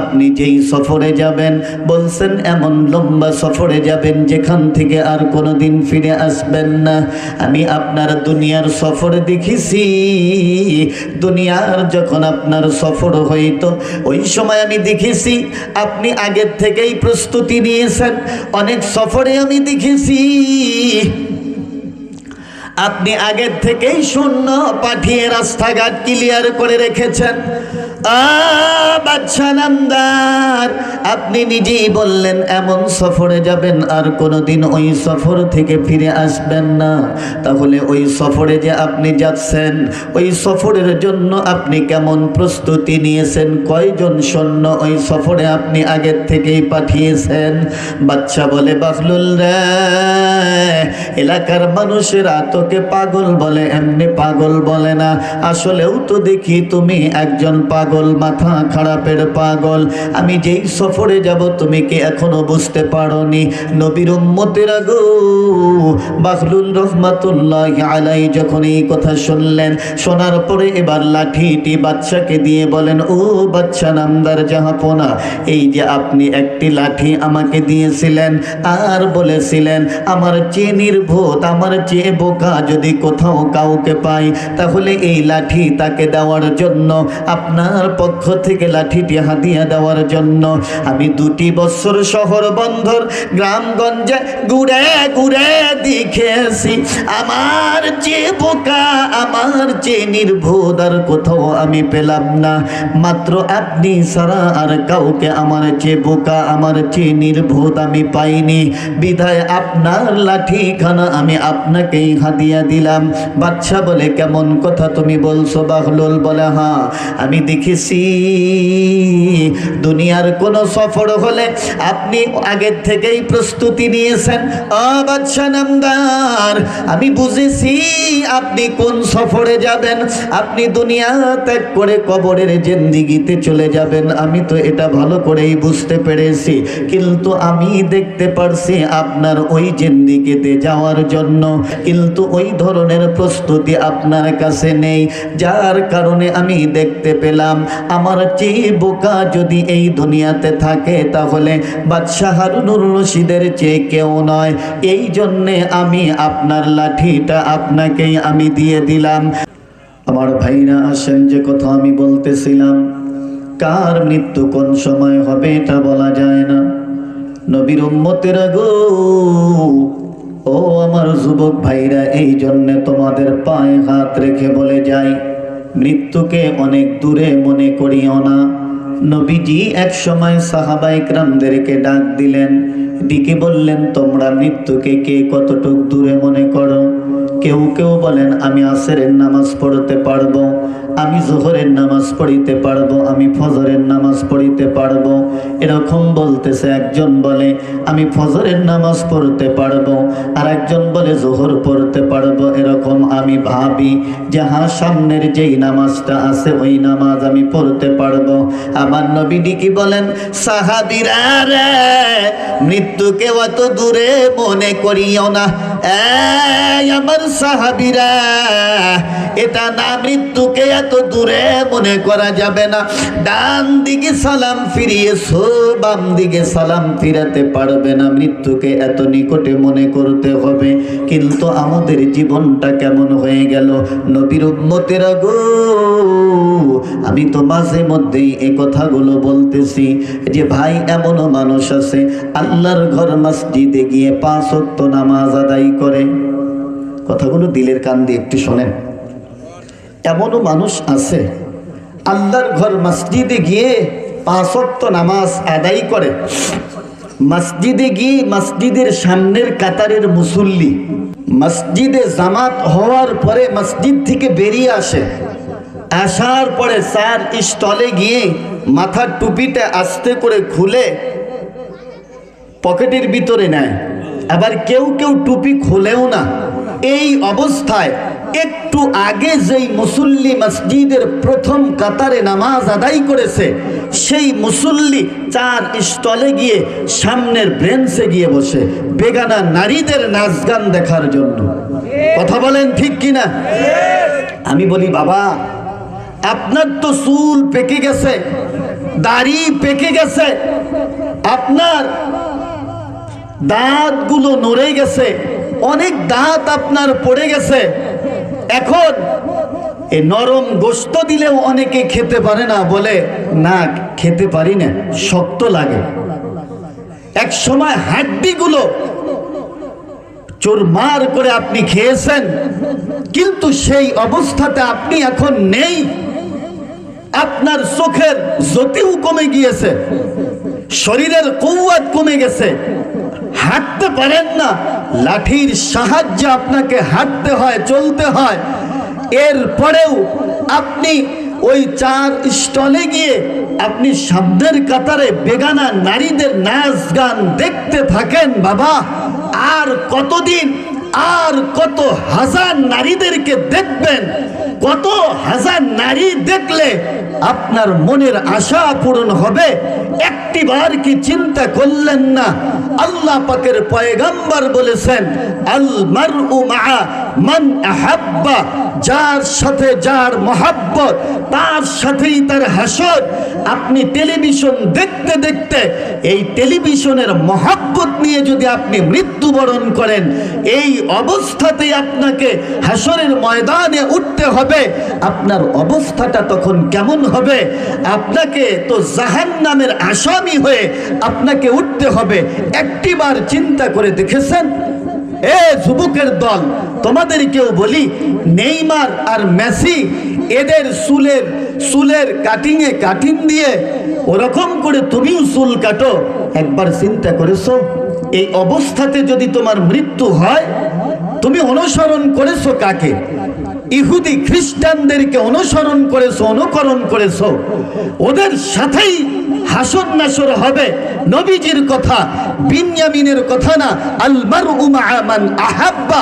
আপনি যেই সফরে যাবেন, বলছেন এমন লম্বা সফরে যাবেন, যেখান থেকে আর কোনো দিন ফিরে আসবেন না। আমি আপনার দুনিয়ার সফর দেখেছি। দুনিয়ার যখন আপনার সফর হইতো, ওই সময় আমি দেখেছি, আপনি আগের থেকেই প্রস্তুতি নিয়েছেন। অনেক সফরে আমি দেখেছি। আপনি আগের থেকেই শূন্য পাঠিয়ে রাস্তাঘাট ক্লিয়ার করে রেখেছেন। নামদার, আপনি নিজেই বললেন, এমন সফরে যাবেন, আর কোনোদিন ওই সফর থেকে ফিরে আসবেন না। তাহলে ওই সফরে যে আপনি যাচ্ছেন, ওই সফরের জন্য আপনি কেমন প্রস্তুতি নিয়েছেন? কয়জন সৈন্য ওই সফরে আপনি আগের থেকেই পাঠিয়েছেন? বাচ্চা বলে, বাফলুল রে, এলাকার মানুষেরা তোকে পাগল বলে, এমনি পাগল বলে না। আসলেও তো দেখি তুমি একজন পাগল, মাথা খারাপের পাগল। আমি যেই সফরে যাব, তুমি কি এখনও বুঝতে পারোনি? নবীর উম্মতের গো বাহলুল রহমাতুল্লাহ আলাই যখন এই কথা শুনলেন, শোনার পরে এবার লাঠিটি বাচ্চাকে দিয়ে বলেন, ও বাচ্চা নামদার জাহাপনা, এই যে আপনি একটি লাঠি আমাকে দিয়েছিলেন আর বলেছিলেন, আমার চেয়ে নির্বোধ আমার চেয়ে বোকা যদি কোথাও কাউকে পাই তাহলে এই লাঠি তাকে দেওয়ার জন্য, আপনার পক্ষ থেকে লাঠিটি হাতিয়া দেওয়ার জন্য। আমি দুটি বছর শহর বন্ধর গ্রামগঞ্জে ঘুরে ঘুরে দেখেছি। আমার যে বোকা, আমার যে নির্বোধ, আর কোথাও আমি পেলাম না। মাত্র আপনি সারা আর কাউকে আমার যে বোকা, আমার যে নির্বোধ আমি পাইনি। বিধায় আপনার লাঠিখানা আমি আপনাকেই হাদিয়া দিলাম বাচ্চা বলে, কেমন কথা তুমি বলছো বাহলুল বলে হ্যাঁ আমি দেখেছি। দুনিয়ার কোনো সফর হলে আপনি আগের থেকেই প্রস্তুতি নিয়েছেন। আ বাচ্চা নামদার, আমি বুঝেছি আপনি কোন সফরে যাবেন। আপনি দুনিয়া ত্যাগ করে কবরের জেন্দিগিতে চলে যাবেন। আমি তো এটা ভালো করেই বুঝতে পেরেছি, কিন্তু আমি দেখতে পারছি আপনার ওই জেন্দিগিতে যাওয়ার জন্য। কিন্তু ওই ধরনের প্রস্তুতি আপনার কাছে নেই, যার কারণে আমি দেখতে পেলাম, আমার চেয়ে বোকা যদি এই দুনিয়াতে থাকে, তাহলে বাদশাহ হারুনুর রশিদের চেয়ে কেউ নয়। এই জন্যে আমি আপনার লাঠিটা আপনাকেই আমি দিয়ে দিলাম। আমার ভাইরা আসেন, যে কথা আমি বলতেছিলাম, কার মৃত্যু কোন সময় হবে এটা বলা যায় না। নবীর উম্মতের গো ও আমার যুবক ভাইরা, এই জন্যে তোমাদের পায়ে হাত রেখে বলে যাই, মৃত্যুকে অনেক দূরে মনে করিও না। নবীজি এক সময় সাহাবাইকরামদেরকে ডাক দিলেন, ডিকে বললেন, তোমরা মৃত্যুকে কে কতটুক দূরে মনে করো? কেউ কেউ বলেন, আমি আসরের নামাজ পড়তে পারব। আমি জোহরের নামাজ পড়িতে পারব, আমি ফজরের নামাজ পড়িতে পারব। এরকম বলতেছে, একজন বলে, আমি ফজরের নামাজ পড়তে পারব আর একজন বলে, জোহর পড়তে পারব। এরকম আমি ভাবি যে হ্যাঁ সামনের যেই নামাজটা আছে, ওই নামাজ আমি পড়তে পারব। আমার নবীডি কি বলেন, সাহাবিরা রে, মৃত্যুকে অত দূরে মনে করিও না। আমার সাহাবিরা, এটা না মৃত্যুকে এত দূরে মনে করা যাবে না। ডান দিকে সালাম ফিরিয়েছো বাম দিকে সালাম ফিরাতে পারবে না। মৃত্যুকে এত নিকটে মনে করতে হবে। কিন্তু আমাদের জীবনটা কেমন হয়ে গেল? নবীর উম্মতেরা গো আমি তো মাঝে মধ্যেই এ কথাগুলো বলতেছি যে, ভাই, এমনও মানুষ আছে, আল্লাহর ঘর মসজিদে গিয়ে পাঁচ নামাজ আদায় করে। কথাগুলো দিলের কান দিয়ে একটু শোনেন। এমনও মানুষ আছে, আল্লাহর ঘর মসজিদে গিয়ে পাঁচ ওয়াক্ত নামাজ আদায় করে। মসজিদে গিয়ে মসজিদের সামনের কাতারের মুসল্লি, মসজিদে জামাত হওয়ার পরে মসজিদ থেকে বেরিয়ে আসে। আসার পরে স্যার স্টলে গিয়ে মাথার টুপিটা আস্তে করে খুলে পকেটের ভিতরে নেয়। আবার কেউ কেউ টুপি খোলেও না। এই অবস্থায় একটু আগে যেই মুসল্লি মসজিদের প্রথম কাতারে নামাজ আদায় করেছে, সেই মুসল্লি চার স্টলে গিয়ে সামনের ব্রেঞ্চে গিয়ে বসে, বেগানা নারীদের নাচ গান দেখার জন্য। কথা বলেন ঠিক কিনা? আমি বলি, বাবা, আপনার তো চুল পেকে গেছে, দাড়ি পেকে গেছে, আপনার দাঁতগুলো নড়ে গেছে, অনেক দাঁত আপনার পড়ে গেছে এখন এই নরম গোস্ত দিলেও অনেকে খেতে পারে না, বলে, না, খেতে পারি না, শক্ত লাগে। এক সময় হাড্ডিগুলো চোরমার করে আপনি খেয়েছেন, কিন্তু সেই অবস্থাতে আপনি এখন নেই। আপনার চোখের জ্যোতিও কমে গিয়েছে, শরীরের কৌয়াত কমে গেছে হাঁটতে পারেন না, লাঠির সাহায্যে আপনাকে হাঁটতে হয়, চলতে হয়। এরপরেও আপনি ওই চার স্টলে গিয়ে আপনি শব্দের কাতারে বেগানা নারীদের নাচ গান দেখতে থাকেন, বাবা। আর কতদিন, আর কত হাজার নারীদেরকে দেখবেন কত হাজার নারী দেখলে আপনার মনের আশা পূরণ হবে? একটিবার কি চিন্তা করলেন না? আল্লাহ পাকের পয়গাম্বার বলেছেন, আল মারউ মা মান আহাব্বা। যার সাথে যার মহাব্বত, তার সাথেই তার হাসর। আপনি টেলিভিশন দেখতে দেখতে এই টেলিভিশনের মহাব্বত নিয়ে যদি আপনি মৃত্যুবরণ করেন, এই অবস্থাতেই আপনাকে হাসরের ময়দানে উঠতে হবে। আপনার অবস্থাটা তখন কেমন হবে? আপনাকে তো জাহান নামের আসামি হয়ে আপনাকে উঠতে হবে। একটিবার চিন্তা করে দেখেছেন? এ যুবকের দল, তোমাদেরকেও বলি, নেইমার আর মেসি এদের চুলের চুলের কাটিংয়ে কাটিং দিয়ে ওরকম করে তুমিও চুল কাটো। একবার চিন্তা করেছ? এই অবস্থাতে যদি তোমার মৃত্যু হয়, তুমি অনুসরণ করেছ কাকে? ইহুদি খ্রিস্টানদেরকে অনুসরণ করেছ, অনুকরণ করেছ, ওদের সাথেই হাসর নাসর হবে। নবীজির কথা, বিনয়ামিনের কথা না আলমার উমান আহাব্বা,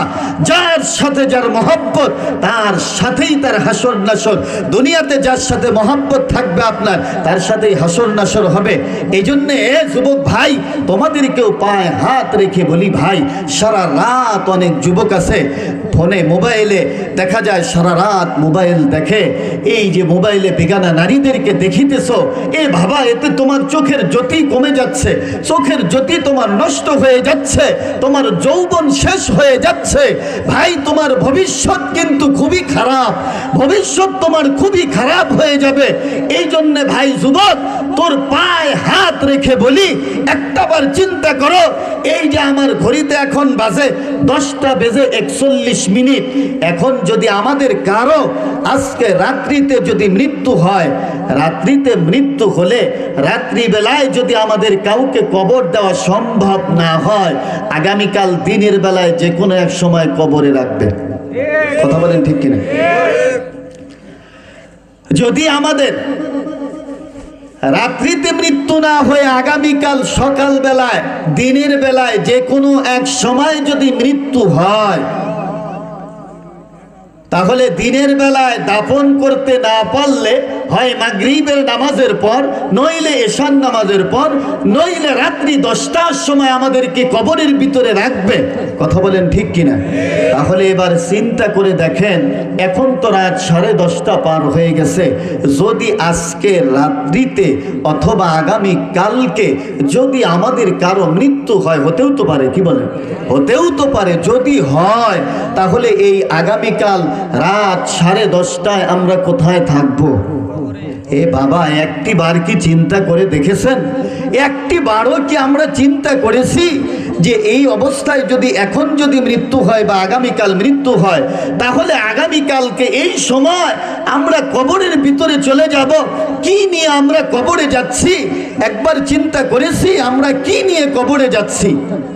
যার সাথে যার মহব্বত, তার সাথেই তার হাসর নাসর। দুনিয়াতে যার সাথে মহব্বত থাকবে আপনার, তার সাথেই হাসর নাসর হবে। এই জন্যে এ যুবক ভাই, তোমাদেরকেও পায়ে হাত রেখে বলি ভাই, সারা রাত অনেক যুবক আছে ফোনে, মোবাইলে দেখা যায় সারা রাত মোবাইল দেখে, এই যে মোবাইলে বেগানা নারীদেরকে দেখিতেছ, এ বাবা, এতে তোমার চোখের জ্যোতি কমে যাচ্ছে, চোখের জ্যোতি তোমার নষ্ট হয়ে যাচ্ছে, তোমার যৌবন শেষ হয়ে যাচ্ছে। ভাই, তোমার ভবিষ্যৎ কিন্তু খুবই খারাপ, ভবিষ্যৎ তোমার খুবই খারাপ হয়ে যাবে। এই জন্য ভাই, যুবক, তোর পায়ে হাত রেখে বলি, একটাবার চিন্তা করো এই যে আমার ঘড়িতে এখন বাজে দশটা বেজে একচল্লিশ মিনিট, এখন যদি আমাদের কারও আজকে রাত্রিতে যদি মৃত্যু হয়, রাত্রিতে মৃত্যু হলে রাত্রিবেলায় যদি আমাদের কাউকে কবর দেওয়া সম্ভব না হয়, আগামীকাল দিনের বেলায় যে কোনো এক সময় কবরে রাখবে কথা বলেন ঠিক কিনা? যদি আমাদের রাত্রিতে মৃত্যু না হয়ে আগামীকাল সকাল বেলায় দিনের বেলায় যে কোনো এক সময় যদি মৃত্যু হয়, তাহলে দিনের বেলায় দাপন করতে না পারলে হয় মাগরিবের নামাজের পর, নইলে এশান নামাজের পর, নইলে রাত্রি দশটার সময় আমাদেরকে কবরের ভিতরে রাখবে। কথা বলেন ঠিক কিনা? তাহলে এবার চিন্তা করে দেখেন, এখন তো রাত সাড়ে দশটা পার হয়ে গেছে। যদি আজকে রাত্রিতে অথবা আগামী কালকে যদি আমাদের কারও মৃত্যু হয়, হতেও তো পারে, কি বলেন? হতেও তো পারে, যদি হয়, তাহলে এই আগামীকাল রাত সাড়ে দশটায় আমরা কোথায় থাকব? এ বাবা একটি বার কি চিন্তা করে দেখেছেন? একটি বারও কি আমরা চিন্তা করেছি যে এই অবস্থায় যদি এখন যদি মৃত্যু হয় বা আগামীকাল মৃত্যু হয়, তাহলে আগামীকালকে এই সময় আমরা কবরের ভিতরে চলে যাব? কি নিয়ে আমরা কবরে যাচ্ছি? একবার চিন্তা করেছি আমরা কি নিয়ে কবরে যাচ্ছি?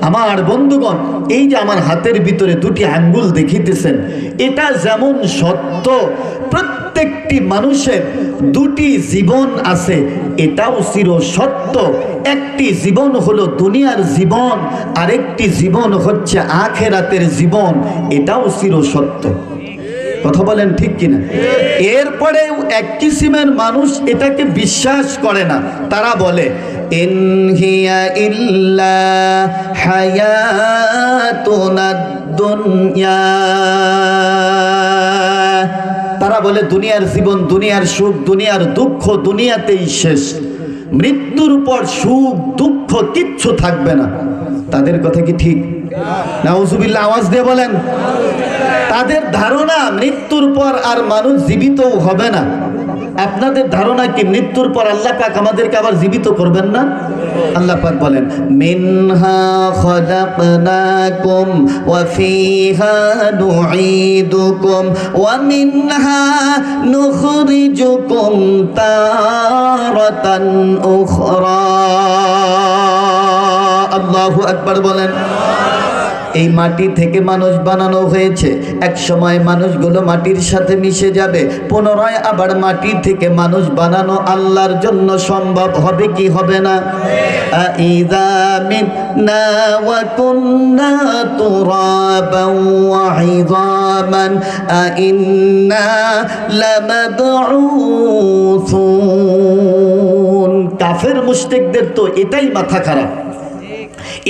আমার বন্ধুগণ, এই যে আমার হাতের ভিতরে দুটি আঙ্গুল দেখিতেছেন, এটা যেমন সত্য প্রত্যেকটি মানুষের দুটি জীবন আছে। এটাও চির সত্য। একটি জীবন হলো দুনিয়ার জীবন, আরেকটি জীবন হচ্ছে আখেরাতের জীবন। এটাও চির সত্য। কথা বলেন ঠিক কিনা? এরপরেও এক কিসিমের মানুষ এটাকে বিশ্বাস করে না। তারা বলে ইনহিয়া ইল্লা তারা বলে, দুনিয়ার জীবন, দুনিয়ার সুখ, দুনিয়ার দুঃখ, দুনিয়াতেই শেষ। মৃত্যুর উপর সুখ, দুঃখ কিচ্ছু থাকবে না। তাদের কথা কি ঠিক? নাউজুবিল্লা আওয়াজ দিয়ে বলেন, তাদের ধারণা মৃত্যুর পর আর মানুষ জীবিতও হবে না। আপনাদের ধারণা কি? মৃত্যুর পর আল্লাহ পাক আমাদেরকে আবার জীবিত করবেন না? আল্লাহ পাক বলেন, মিনহা খলাকনাকুম ওয়া ফিহা নুঈদুকুম ওয়া মিনহা নুখরিজুকুম তারাতান উখরা। আল্লাহু আকবার বলেন এই মাটি থেকে মানুষ বানানো হয়েছে। এক সময় মানুষগুলো মাটির সাথে মিশে যাবে। পুনরায় আবার মাটি থেকে মানুষ বানানো আল্লাহর জন্য সম্ভব হবে কি হবে না? কাফের মুশরিকদের তো এটাই মাথা খারাপ।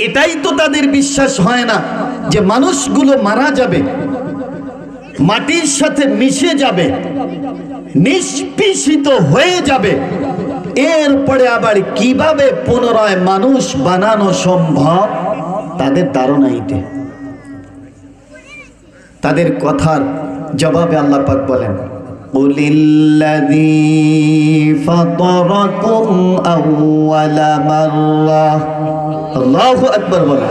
এটাই তো তাদের বিশ্বাস হয় না যে মানুষগুলো মারা যাবে, মাটির সাথে মিশে যাবে, নিষ্পিষিত হয়ে যাবে। এরপরে আবার কীভাবে পুনরায় মানুষ বানানো সম্ভব, তাদের ধারণা এইটা। তাদের কথার জবাবে আল্লাহ পাক বলেন قل الذي فطركم أول مرة আল্লাহু আকবার বলেন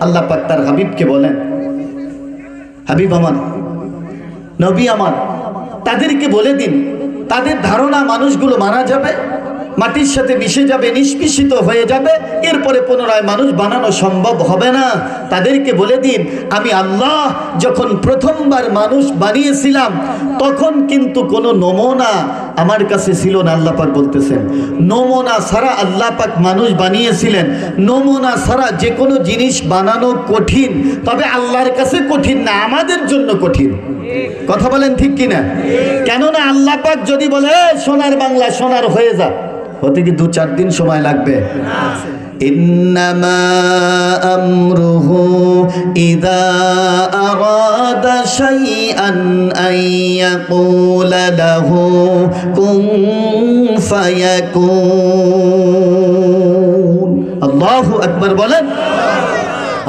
আল্লাহ পাক তার হাবিবকে বলেন হাবিব আমার নবী আমার তাদেরকে বলে দিন তাদের ধারণা মানুষগুলো মারা যাবে মাটির সাথে মিশে যাবে, নিষ্পিষিত হয়ে যাবে, এরপরে পুনরায় মানুষ বানানো সম্ভব হবে না। তাদেরকে বলে দিন, আমি আল্লাহ যখন প্রথমবার মানুষ বানিয়েছিলাম, তখন কিন্তু কোনো নমুনা আমার কাছে ছিল না, আল্লাহ পাক বলতেছেন। নমুনা সারা আল্লাহ পাক মানুষ বানিয়েছিলেন। নমুনা সারা যে কোনো জিনিস বানানো কঠিন, তবে আল্লাহর কাছে কঠিন না, আমাদের জন্য কঠিন। কথা বলেন ঠিক কিনা? কেননা আল্লাহ পাক যদি বলে সোনার বাংলা সোনার হয়ে যা। হতে কি দু চার দিন সময় লাগবে إنما أمره إذا أراد شيئا أن يقول له كن فيكون الله أكبر বলেন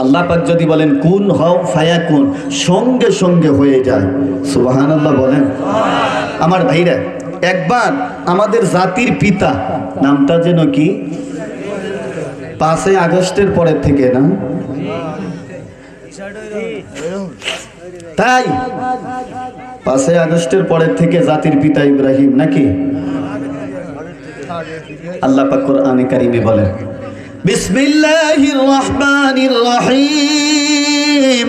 আল্লাহ পাক যদি বলেন কুন হও ফায়া কুন সঙ্গে সঙ্গে হয়ে যায় সুবাহান আল্লাহ বলেন আমার ভাইরা একবার আমাদের জাতির পিতা, নামটা যেন কি? পাঁচই আগস্টের পরের থেকে, না? তাই পাঁচই আগস্টের পরের থেকে জাতির পিতা ইব্রাহিম, নাকি? আল্লাহ পাক কোরআনে কারিমে বলেন, বিসমিল্লাহির রহমানির রহিম।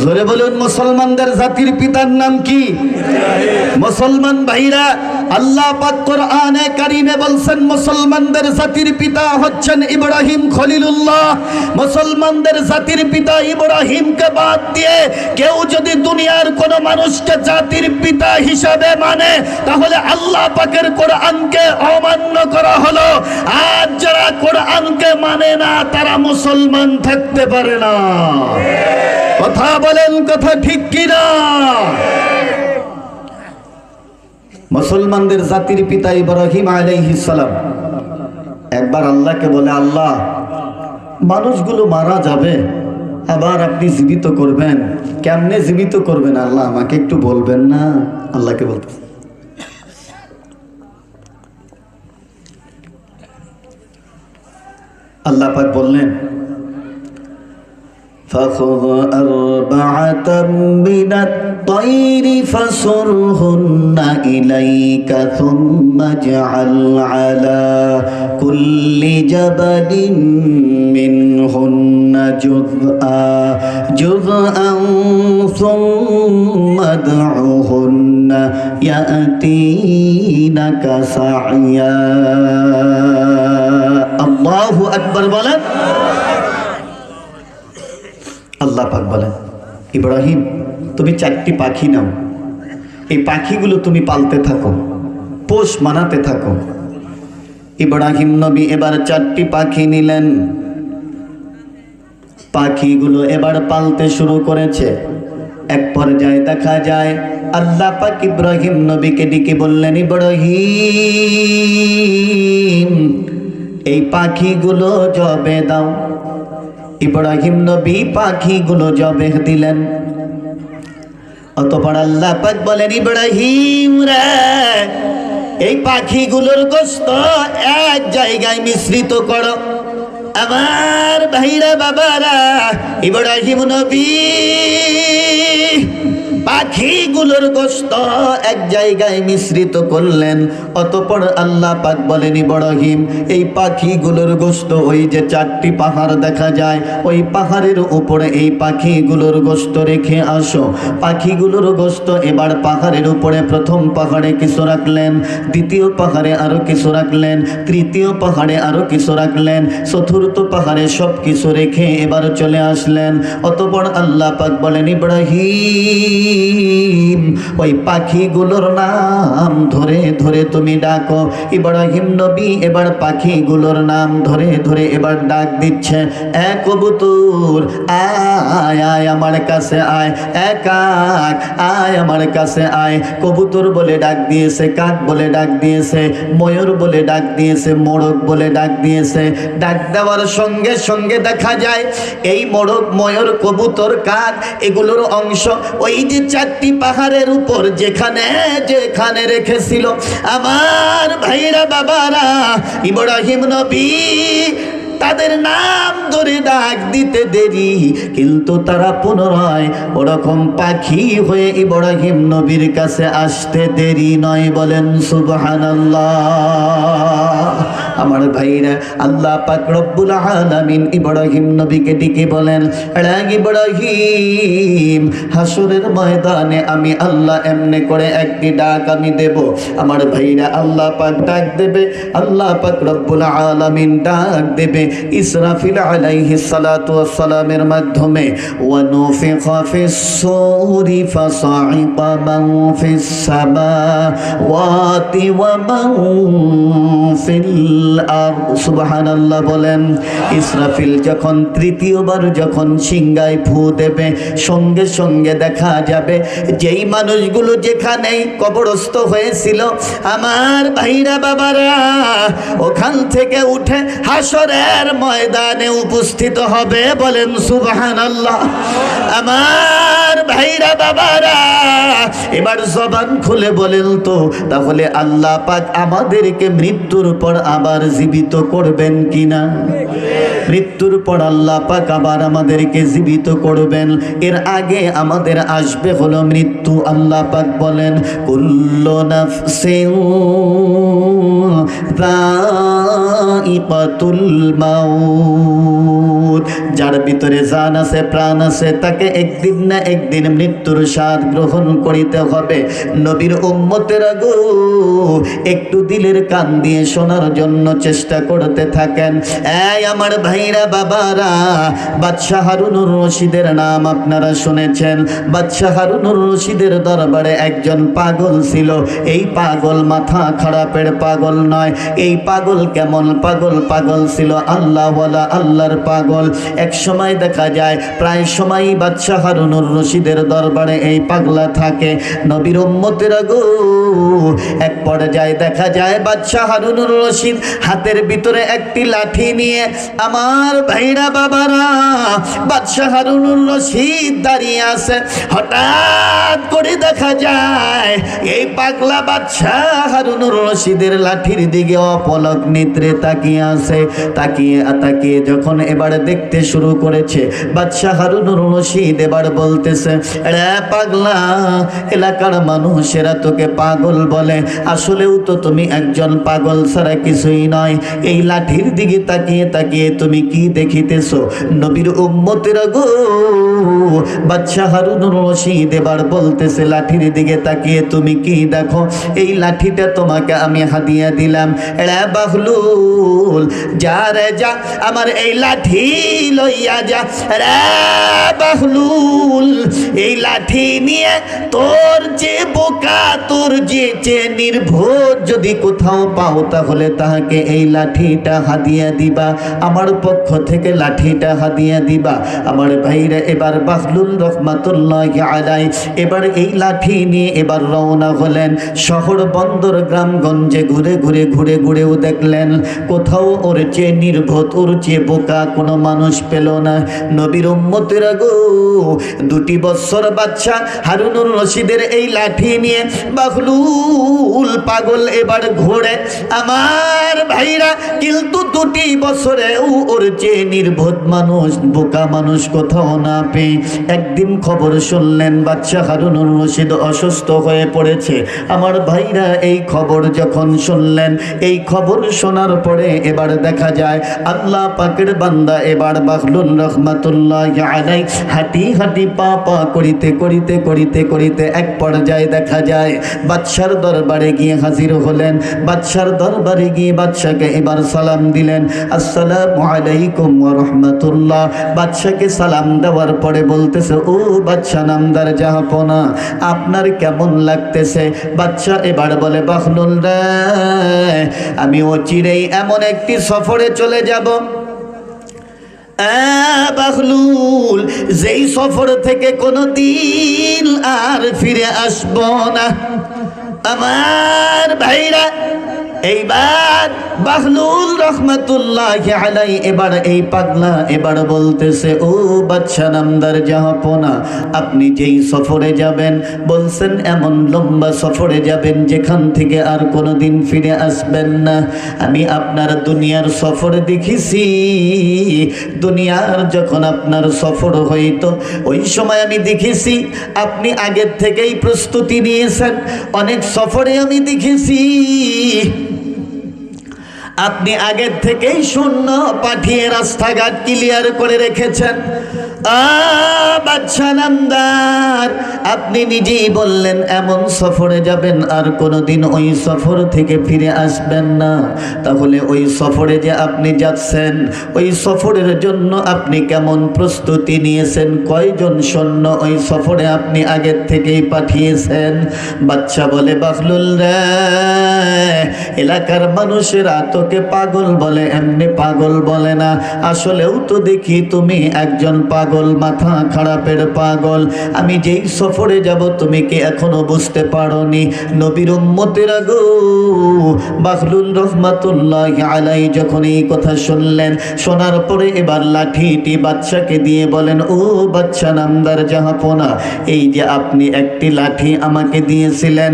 জোরে বলুন, মুসলমানদের জাতির পিতার নাম কি? মুসলমান ভাইরা, আল্লাহ পাক কোরআনে কারিমে বলছেন, মুসলমানদের জাতির পিতা হচ্ছেন ইব্রাহিম খলিলুল্লাহ। মুসলমানদের জাতির পিতা ইব্রাহিমকে বাদ দিয়ে কেউ যদি দুনিয়ার কোন মানুষকে জাতির পিতা হিসাবে মানে তাহলে আল্লাহ পাকের কোরআনকে অমান্য করা হলো। আর যারা কোরআনকে মানে না, তারা মুসলমান থাকতে পারে না। কথা বলেন, কথা ঠিক কিনা? মুসলমানদের জাতির পিতা ইব্রাহিম সালাম একবার আল্লাহকে বলে, আল্লাহ, মানুষগুলো মারা যাবে, আবার আপনি জীবিত করবেন। কেমনে জীবিত করবেন আল্লাহ? আমাকে একটু বলবেন না? আল্লাহকে বলতে আল্লাহ পাক বললেন فخذ أربعة من الطير فصرهن إليك ثم اجعل على كل جبل منهن جزءا جزءا ثم ادعهن يأتينك سعيا الله أكبر بلد আল্লাহ পাক বলেন, ইব্রাহিম, তুমি চারটি পাখি নাও। এই পাখিগুলো তুমি পালতে থাকো, পোষ মানাতে থাকো। ইব্রাহিম নবী এবার চারটি পাখি নিলেন। পাখিগুলো এবার পালতে শুরু করেছে। এক পর্যায়ে দেখা যায়, আল্লাহ পাক ইব্রাহিম নবীকে ডেকে বললেন, ইব্রাহিম, এই পাখিগুলো জবে দাও। ইব্রাহিম নবী পাখিগুলো জবে দিলেন। অতপর আল্লাহ পাক বলেন, ইব্রাহিম রে, এই পাখিগুলোর গোস্ত এক জায়গায় মিশ্রিত করো। আমার ভাইরা বাবারা, ইব্রাহিম নবী পাখিগুলোর গোস্ত এক জায়গায় মিশ্রিত করলেন। অতপর আল্লাহ পাক বলেন ইব্রাহিম এই পাখিগুলোর গোস্ত, ওই যে চারটি পাহাড় দেখা যায়, ওই পাহাড়ের উপরে এই পাখিগুলোর গোস্ত রেখে আসো। পাখিগুলোর গোস্ত এবার পাহাড়ের উপরে প্রথম পাহাড়ে কিছু রাখলেন, দ্বিতীয় পাহাড়ে আরও কিছু রাখলেন, তৃতীয় পাহাড়ে আরও কিছু রাখলেন, চতুর্থ পাহাড়ে সব কিছু রেখে এবার চলে আসলেন। অতপর আল্লাহ পাক বলেন ইব্রাহিম ওই পাখিগুলোর নাম ধরে ধরে তুমি ডাকো। ইব্রাহিম নবী এবার পাখিগুলোর নাম ধরে ধরে এবার ডাক দিচ্ছে এক কবুতর, আয় আয় আমার কাছে আয় এক আয় আয় আমার কাছে আয়। কবুতর বলে ডাক দিয়েছে, কাক বলে ডাক দিয়েছে, ময়ূর বলে ডাক দিয়েছে, মোড়ক বলে ডাক দিয়েছে। ডাক দেওয়ার সঙ্গে সঙ্গে দেখা যায়, এই মোড়ক, ময়ূর, কবুতর, কাক, এগুলোর অংশ ওই যে চারটি পাহাড়ের উপর যেখানে যেখানে রেখেছিল আমার ভাইরা বাবারা ইব্রাহিম নবী তাদের নাম ধরে ডাক দিতে দেরি। কিন্তু তারা পুনরায় ওরকম পাখি হয়ে ইব্রাহিম নবীর কাছে আসতে দেরি নয় বলেন, সুবহানাল্লাহ। আমার ভাইরা, আল্লাহ পাক রব্বুল আলামিন ইব্রাহিম নবীকে ডেকে বলেন "এরা ইব্রাহিম হাসরের ময়দানে আমি আল্লাহ এমনি করে একটি ডাক আমি দেব। আমার ভাইরা, আল্লাহ পাক ডাক দেবে, আল্লাহ পাক রব্বুল আলামিন ডাক দেবে। ইসরাফিল আলাইহি সালাতু সালামের মাধ্যমে, ওয়া নুফিখা ফিস সূরি ফাসাইকা মান ফিস সামাওয়াতি ওয়া মান ফিল আরদ। সুবহানাল্লাহ বলেন, ইসরাফিল যখন তৃতীয়বার যখন সিংগায় ফু দেবে, সঙ্গে সঙ্গে দেখা যাবে, যেই মানুষগুলো যেখানেই কবরস্থ হয়েছিল, আমার ভাইরা বাবারা, ওখান থেকে উঠে হাসরের ময়দানে উপস্থিত হবে বলেন সুবহান আল্লাহ আমার ভাইরা বাবারা এবার জবান খুলে বলেন তো, তাহলে আল্লাহ পাক আমাদেরকে মৃত্যুর পর আবার জীবিত করবেন কিনা? মৃত্যুর পর আল্লাহ পাক আবার আমাদেরকে জীবিত করবেন। এর আগে আমাদের আসবে হলো মৃত্যু, আল্লাহ পাক বলেন, কুল্লু নাফসিন যায়িকাতুল মাউত। যার ভিতরে জান আছে, প্রাণ আছে, তাকে একদিন না একদিন মৃত্যুর স্বাদ গ্রহণ করিতে হবে। নবীর উম্মতের গো, একটু দিলের কান দিয়ে শোনার জন্য চেষ্টা করতে থাকেন। এই আমার ভাইরা, বাবারা, বাদশাহ হারুনুর রশিদের নাম আপনারা শুনেছেন। বাদশাহ হারুনুর রশিদের দরবারে একজন পাগল ছিল। এই পাগল মাথা খারাপের পাগল নয়। এই পাগল কেমন পাগল? পাগল ছিল আল্লাহ বলা আল্লাহর পাগল। এক সময় দেখা যায়, প্রায় সময় বাদশাহ হারুনুর রশিদের দরবারে এই পাগলা থাকে। নবীর উম্মতের গো এক পর্যায়ে দেখা যায় বাদশাহ হারুনুর রশিদ হাতের ভিতরে একটি লাঠি নিয়ে, আমার ভাইরা বাবারা, বাদশাহ হারুনুর রশিদ দাঁড়িয়ে আছে। হঠাৎ করে দেখা যায়, এই পাগলা বাদশাহ হারুনুর রশিদের লাঠির দিকে অপলক নেত্রে তাকিয়ে আছে। তাকিয়ে তাকিয়ে যখন এবার দেখতে শুরু করেছে, বাদশাহ হারুনুর রশিদ এবার বলতেছে রে পাগলা এলাকার মানুষেরা তোকে পাগল বলে। আসলেও তো তুমি একজন পাগল ছাড়া কিছুই নয়। এই লাঠির দিকে তাকিয়ে তাকিয়ে তুমি কি দেখিতেছো? নবীর উম্মতের গো বাচ্চা হারুনুর রশিদ এবার বলতেছে, লাঠির দিকে তাকিয়ে তুমি কি দেখো? এই লাঠিটা তোমাকে আমি হাদিয়া দিলাম। এরা বাহলুল, যা রে যা, আমার এই লাঠি লইয়া যা। রে বাহলুল, এই লাঠি নিয়ে তোর যে বোকা, তোর যে যে নির্ভোজ যদি কোথাও পাও তাহলে তাহাকে এই লাঠিটা হাদিয়া দিবা। আমার পক্ষ থেকে লাঠিটা হাদিয়া দিবা। আমার ভাইরা, এবার বাহলুল রহমাতুল্লাহ আলাই এবার এই লাঠি নিয়ে এবার রওনা হলেন। শহর বন্দর গ্রামগঞ্জে ঘুরে ঘুরে ঘুরে ঘুরেও দেখলেন, কোথাও ওর চেয়ে নির্বোধ ওর চেয়ে বোকা কোনো মানুষ পেল না। নবীর উম্মতের গো দুটি বৎসর বাচ্চা হারুনুর রশিদের এই লাঠি নিয়ে বাহলুল পাগল এবার ঘোরে। আমার ভাইরা কিন্তু দুটি বছরে ওর চেয়ে নির্বোধ মানুষ, বোকা মানুষ কোথাও না পেয়ে। একদিন খবর শুনলেন বাচ্চা হারুনুর রশিদ অসুস্থ হয়ে পড়েছে। আমার ভাইরা এই খবর যখন শুনলেন, এই খবর শোনার পরে এবার দেখা যায়, আল্লাহ পাকের বান্দা এবার বাহলুল রহমাতুল্লাহ হাঁটি হাঁটি পা পা করিতে করিতে করিতে করিতে এক পর্যায়ে দেখা যায়। বাদশার দরবারে গিয়ে হাজির হলেন। বাদশার দরবারে গিয়ে বাদশাকে এবার সালাম দিলেন। আসসালামু আলাইকুম রাহমাতুল্লাহ বাদশাকে সালাম দেওয়ার পরে বলতেছে, ও বাদশা নামদার জাহাপনা, আপনার কেমন লাগতেছে? বাচ্চা এবার বলে, বাহনুল রে, আমি অচিরেই এমন একটি সফরে চলে যাব। বাহলুল যেই সফর থেকে কোনো দিন আর ফিরে আসব না। আমার ভাইরা এইবার বাহলুল রহমতুল্লাহ আলাই এবার এই পাগলা এবার বলতেছে, ও বাচ্চা নামদার জাহাপনা আপনি যেই সফরে যাবেন, বলছেন এমন লম্বা সফরে যাবেন যেখান থেকে আর কোনোদিন ফিরে আসবেন না। আমি আপনার দুনিয়ার সফর দেখেছি। দুনিয়ার যখন আপনার সফর হইতো, ওই সময় আমি দেখেছি, আপনি আগের থেকেই প্রস্তুতি নিয়েছেন। অনেক সফরে আমি দেখেছি। আপনি আগের থেকেই শূন্য পাঠিয়ে রাস্তাঘাট ক্লিয়ার করে রেখেছেন। নামদার আপনি নিজেই বললেন, এমন সফরে যাবেন, আর কোনোদিন ওই সফর থেকে ফিরে আসবেন না। তাহলে ওই সফরে যে আপনি যাচ্ছেন, ওই সফরের জন্য আপনি কেমন প্রস্তুতি নিয়েছেন? কয়জন সৈন্য ওই সফরে আপনি আগের থেকেই পাঠিয়েছেন? বাচ্চা বলে, বাহলুল রে, এলাকার মানুষেরা তোকে পাগল বলে, এমনি পাগল বলে না। আসলেও তো দেখি তুমি একজন পাগল মাথা খারাপের পাগল। আমি যেই সফরে যাব, তুমি কি এখনও বুঝতে পারোনি? নবীর উম্মতেরা গো বাহলুল রহমাতুল্লাহ আলাই যখন এই কথা শুনলেন, শোনার পরে এবার লাঠিটি বাচ্চাকে দিয়ে বলেন, ও বাচ্চা নামদার জাহাপনা, এই যে আপনি একটি লাঠি আমাকে দিয়েছিলেন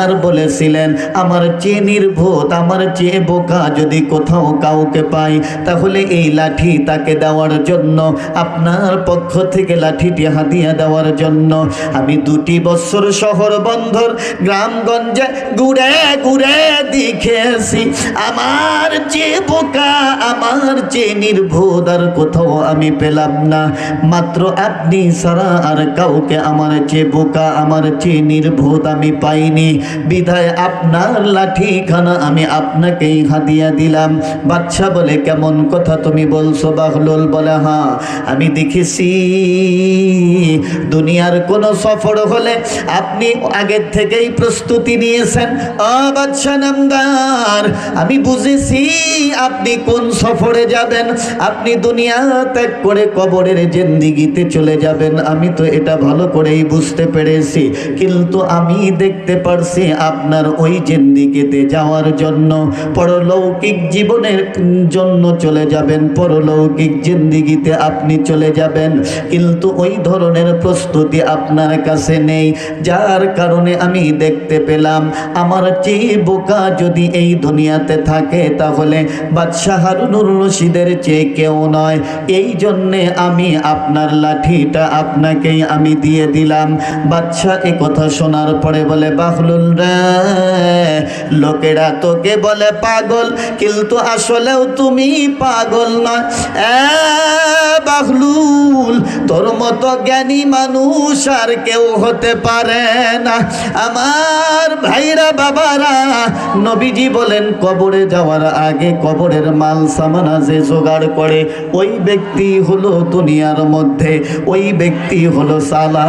আর বলেছিলেন, আমার চেয়ে নির্বোধ আমার চেয়ে বোকা যদি কোথাও কাউকে পাই, তাহলে এই লাঠি তাকে দেওয়ার জন্য আপনার পক্ষ থেকে লাঠিটি হাদিয়া দেওয়ার জন্য আমি দুটি বছর শহর বন্ধর গ্রামগঞ্জে ঘুরে ঘুরে দেখেছি। আমার যে বোকা, আমার যে নির্বোধ, আর কোথাও আমি পেলাম না। মাত্র আপনি ছাড়া আর কাউকে আমার যে বোকা, আমার যে নির্বোধ আমি পাইনি। বিধায় আপনার লাঠিখানা আমি আপনাকেই হাদিয়া দিলাম। বাচ্চা বলে, কেমন কথা তুমি বলছো বাহলুল বলে হ্যাঁ আমি দেখেছি। দুনিয়ার কোন সফর হলে আপনি আগের থেকেই প্রস্তুতি নিয়েছেন। নামদার, আমি বুঝেছি আপনি কোন সফরে যাবেন। আপনি দুনিয়া ত্যাগ করে কবরের জেন্দিগিতে চলে যাবেন। আমি তো এটা ভালো করেই বুঝতে পেরেছি। কিন্তু আমি দেখতে পারছি আপনার ওই জেন্দিগিতে যাওয়ার জন্য পরলৌকিক জীবনের জন্য চলে যাবেন। পরলৌকিক জিন্দিগিতে আপনি চলে যাবেন। কিন্তু ওই ধরনের প্রস্তুতি আপনার কাছে নেই। যার কারণে আমি দেখতে পেলাম, আমার চেয়ে বোকা যদি এই দুনিয়াতে থাকে, তাহলে বাদশাহ হারুনুর রশিদের চেয়ে কেউ নয়। এই জন্যে আমি আপনার লাঠিটা আপনাকেই আমি দিয়ে দিলাম। বাদশাহ এ কথা শোনার পরে বলে, বাহলুল লোকেরা তোকে বলে পাগল, কিন্তু আসলেও তুমি পাগল নয়। এ বাহলুল তোর মতো জ্ঞানী মানুষ আর কেউ হতে পারে না। আমার ভাইরা বাবারা, নবীজি বলেন, কবরে যাওয়ার আগে কবরের মাল সামানা যে জোগাড় করে, ওই ব্যক্তি হলো দুনিয়ার মধ্যে, ওই ব্যক্তি হলো সালা